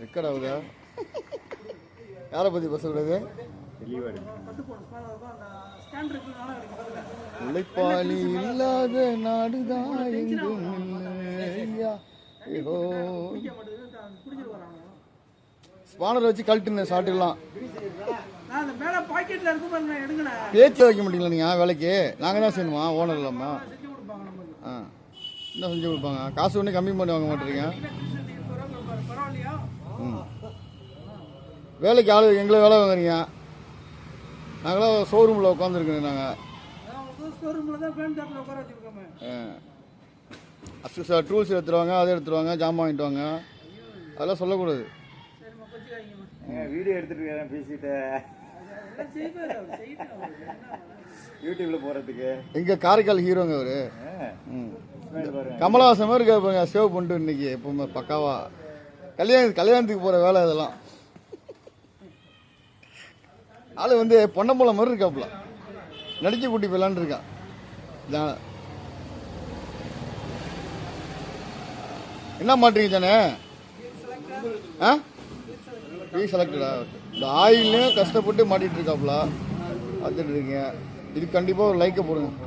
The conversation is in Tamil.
ரெக்கார்ட் ஆகுதா யாரை பற்றி பேசக்கூடாது? உழைப்பாளி இல்லாத நாடுதான் எங்கும் ஸ்பானர் வச்சு பாருங்க எடுங்கண்ணே பேச்சு வைக்க மாட்டீங்களா நீங்கள் வேலைக்கு? நாங்கள் தான் செய்யணுமா? ஓனர் ஆ. என்ன செஞ்சு கொடுப்பாங்க? காசு ஒன்றும் கம்மி பண்ணி வாங்க மாட்டேறீங்க வேலைக்கு ஆளு எங்களை வேலை வாங்குறீங்க. நாங்களாம் ஷோரூமில் உட்காந்துருக்கோம் நாங்கள் வச்சுருக்கோமே. அஸ்ஸா டூல்ஸ் எடுத்துருவாங்க அதை எடுத்துருவாங்க ஜாமான் வாங்கிட்டு வாங்க. அதெல்லாம் சொல்லக்கூடாது. வீடியோ எடுத்துட்டு பேசிட்டு. யூடியூப்ல போறதுக்கு. எங்கள் காரைக்கால் ஹீரோங்க அவரு. கமலஹாசன் மாதிரி இருக்காரு சேவ் பண்ணிட்டு இன்னைக்கு எப்பவுமே பக்காவா. கல்யாண கல்யாணத்துக்கு போகிற வேலை இதெல்லாம் ஆள் வந்து பொன்னம்பலம் மாதிரி இருக்காப்புல. நடிக்க கூட்டி போயிலான்னு இருக்கான் என்ன மாட்டீங்க தானே? ஆ? ரீ செலக்டடா இந்த ஆயிலையும் கஷ்டப்பட்டு மாட்டிகிட்டு இருக்காப்புல. பார்த்துட்டு இருக்கீங்க. இது கண்டிப்பாக ஒரு லைக்கை போடுங்க.